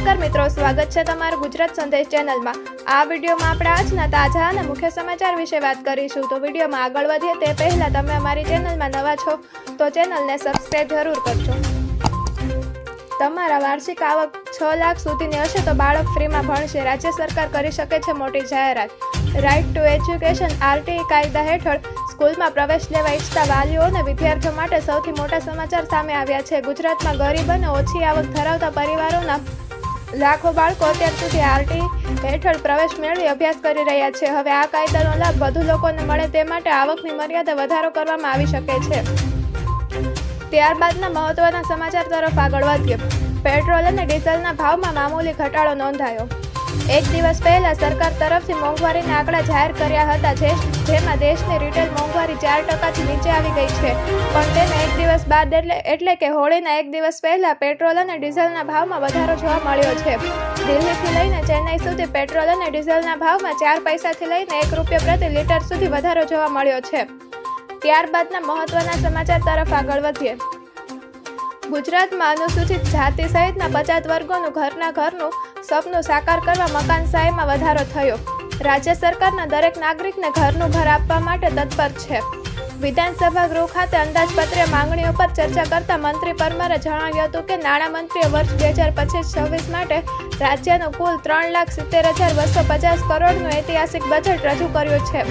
નમસ્કાર મિત્રો, સ્વાગત છે તમારું ગુજરાત સંદેશ ચેનલમાં. આ વિડીયોમાં આપણે આજના તાજા અને મુખ્ય સમાચાર વિશે વાત કરીશું. તો વિડીયોમાં આગળ વધીએ તે પહેલાં તમે અમારી ચેનલમાં નવા છો, તો ચેનલને સબસ્ક્રાઈબ જરૂર કરજો. તમારા વાર્ષિક આવક છ લાખ સુધીની હશે તો બાળક ફ્રીમાં ભણશે. રાજ્ય સરકાર કરી શકે છે મોટી જાહેરાત. રાઇટ ટુ એજ્યુકેશન આરટીઈ કાયદા હેઠળ સ્કૂલમાં પ્રવેશ લેવા ઈચ્છતા વાલીઓ અને વિદ્યાર્થીઓ માટે સૌથી મોટા સમાચાર સામે આવ્યા છે. ગુજરાતમાં ગરીબ અને ઓછી આવક ધરાવતા પરિવારોના લાખો બાળકો અત્યાર સુધી આરટી હેઠળ પ્રવેશ મેળવી અભ્યાસ કરી રહ્યા છે. હવે આ કાયદાનો લાભ વધુ લોકોને મળે તે માટે આવકની મર્યાદા વધારો કરવામાં આવી શકે છે. ત્યારબાદના મહત્વના સમાચાર તરફ આગળ વધીએ. પેટ્રોલ અને ડીઝલના ભાવમાં મામૂલી ઘટાડો નોંધાયો. એક દિવસ પહેલા સરકાર તરફથી મોંઘવારીના આંકડા જાહેર કર્યા હતા જે જેમાં દેશની રિટેલ મોંઘવારી ચાર ટકાથી નીચે આવી ગઈ છે. પણ તેને એક દિવસ બાદ એટલે એટલે કે હોળીના એક દિવસ પહેલા પેટ્રોલ અને ડીઝલના ભાવમાં વધારો જોવા મળ્યો છે. દિલ્હીથી લઈને ચેન્નાઈ સુધી પેટ્રોલ અને ડીઝલના ભાવમાં ચાર પૈસાથી લઈને એક રૂપિયા પ્રતિ લીટર સુધી વધારો જોવા મળ્યો છે. ત્યારબાદના મહત્વના સમાચાર તરફ આગળ વધીએ. ગુજરાતમાં અનુસૂચિત જાતિ સહિતના પચાસ વર્ગોનું ઘરના ઘરનું સપનું સાકાર કરવા મકાન સહાયમાં વધારો થયો. રાજ્ય સરકારના દરેક નાગરિકને ઘરનું ઘર આપવા માટે તત્પર છે. વિધાનસભા ગૃહ ખાતે અંદાજપત્રીય માંગણીઓ પર ચર્ચા કરતા મંત્રી પરમારે જણાવ્યું હતું કે નાણામંત્રીએ વર્ષ બે હજાર પચીસ છવ્વીસ માટે રાજ્યનું કુલ ત્રણ લાખ સિત્તેર હજાર બસો પચાસ કરોડનું ઐતિહાસિક બજેટ રજૂ કર્યું છે,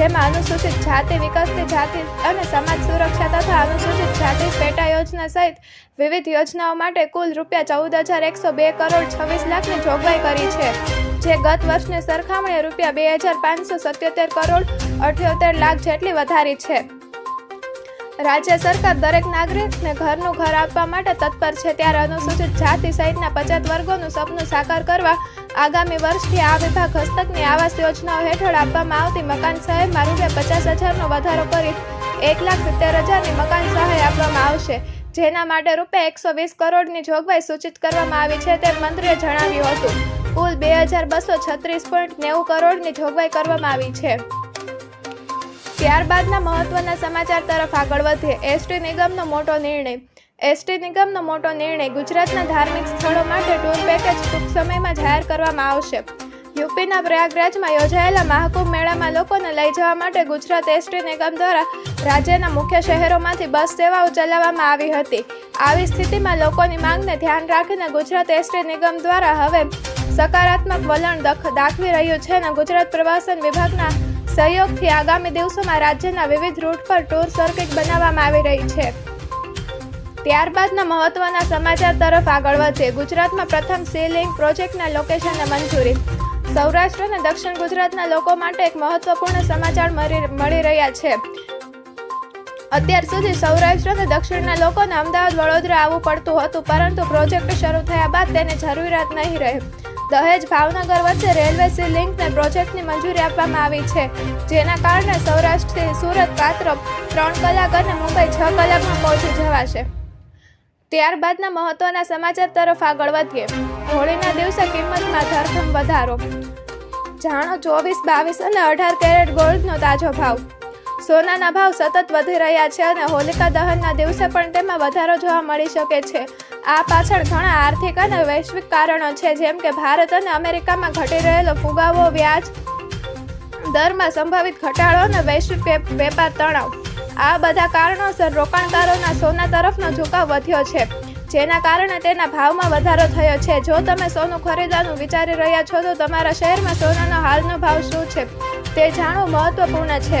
જેમાં અનુસૂચિત જાતિ વિકસતી જાતિ અને સમાજ સુરક્ષા તથા અનુસૂચિત જાતિ પેટા યોજના સહિત વિવિધ યોજનાઓ માટે કુલ રૂપિયા ચૌદ હજાર એકસો બે કરોડ છવ્વીસ લાખની જોગવાઈ કરી છે. જે ગત વર્ષની સરખામણીએ રૂપિયા બે હજાર પાંચસો સત્યોતેર કરોડ અઠ્યોતેર લાખ જેટલી વધારી છે. રાજ્ય સરકાર દરેક નાગરિકને ઘરનું ઘર આપવા માટે તત્પર છે. ત્યારે અનુસૂચિત જાતિ સહિતના પછાત વર્ગોનું સપનું સાકાર કરવા આગામી વર્ષથી આ વિભાગ હસ્તકની આવાસ યોજનાઓ હેઠળ આપવામાં આવતી મકાન સહાયમાં રૂપિયા પચાસ હજારનો વધારો કરી એક લાખ સિત્તેર હજારની મકાન સહાય આપવામાં આવશે. જેના માટે રૂપિયા એકસો વીસ કરોડની જોગવાઈ સૂચિત કરવામાં આવી છે તેમ મંત્રીએ જણાવ્યું હતું. કુલ બે હજાર બસો છત્રીસ પોઈન્ટ નેવું કરોડની જોગવાઈ કરવામાં આવી છે. ત્યારબાદના મહત્વના સમાચાર તરફ આગળ વધીએ. એસટી નિગમનો મોટો નિર્ણય. એસટી નિગમનો મોટો નિર્ણય ગુજરાતના ધાર્મિક સ્થળો માટે ટૂર પેકેજ ટૂંક સમયમાં જાહેર કરવામાં આવશે. યુપીના પ્રયાગરાજમાં યોજાયેલા મહાકુંભ મેળામાં લોકોને લઈ જવા માટે ગુજરાત એસટી નિગમ દ્વારા રાજ્યના મુખ્ય શહેરોમાંથી બસ સેવાઓ ચલાવવામાં આવી હતી. આવી સ્થિતિમાં લોકોની માંગને ધ્યાન રાખીને ગુજરાત એસટી નિગમ દ્વારા હવે સકારાત્મક વલણ દખ- દાખવી રહ્યું છે અને ગુજરાત પ્રવાસન વિભાગના સહયોગથી આગામી દિવસોમાં રાજ્યના વિવિધ રૂટ પર ટૂર સર્કિટ બનાવવામાં આવી રહી છે. ત્યારબાદના મહત્વના સમાચાર તરફ આગળ વધે ગુજરાતમાં પ્રથમ સી લિંક પ્રોજેક્ટના લોકેશનને મંજૂરી સૌરાષ્ટ્ર અને દક્ષિણ ગુજરાતના લોકો માટે એક મહત્વપૂર્ણ સમાચાર મળી રહ્યા છે. અત્યાર સુધી સૌરાષ્ટ્ર અને દક્ષિણના લોકોને અમદાવાદ, વડોદરા આવવું પડતું હતું, પરંતુ પ્રોજેક્ટ શરૂ થયા બાદ તેને જરૂરિયાત નહીં રહે. દહેજ ભાવનગર વચ્ચે રેલવે સી લિંકને પ્રોજેક્ટની મંજૂરી આપવામાં આવી છે, જેના કારણે સૌરાષ્ટ્રથી સુરત કાતરો ત્રણ કલાક અને મુંબઈ છ કલાકમાં પહોંચી જવાશે. ત્યારબાદના મહત્વના સમાચાર તરફ આગળ વધીએ. હોળીના દિવસે કિંમતમાં ધરખમ વધારો. જાણો, ચોવીસ, બાવીસ અને અઢાર કેરેટ ગોલ્ડનો તાજો ભાવ. સોનાના ભાવ સતત વધી રહ્યા છે અને હોલિકા દહનના દિવસે પણ તેમાં વધારો જોવા મળી શકે છે. આ પાછળ ઘણા આર્થિક અને વૈશ્વિક કારણો છે, જેમ કે ભારત અને અમેરિકામાં ઘટી રહેલો ફુગાવો, વ્યાજ દરમાં સંભવિત ઘટાડો અને વૈશ્વિક વેપાર તણાવ. આ બધા કારણોસર રોકાણકારોના સોના તરફનો ઝુકાવ વધ્યો છે. જેના કારણે તેના ભાવમાં વધારો થયો છે. જો તમે સોનું ખરીદવાનું વિચારી રહ્યા છો, તો તમારા શહેરમાં સોનાનો હાલનો ભાવ શું છે? તે જાણવું મહત્વપૂર્ણ છે.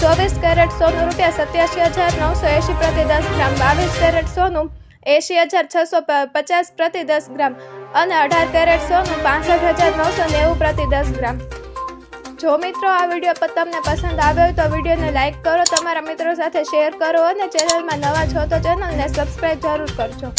ચોવીસ કેરેટ સોનું રૂપિયા સત્યાસી હજાર નવસો એંશી પ્રતિ દસ ગ્રામ, બાવીસ કેરેટ સોનું એંશી હજાર છસો પચાસ પ્રતિ દસ ગ્રામ અને અઢાર કેરેટ સોનું પાસઠ હજાર નવસો નેવું પ્રતિ દસ ગ્રામ. જો મિત્રો આ વીડિયો પર તમને પસંદ આવ્યો હોય તો વિડીયોને લાઇક કરો, તમારા મિત્રો સાથે શેર કરો અને ચેનલમાં નવા છો તો ચેનલને સબસ્ક્રાઈબ જરૂર કરજો.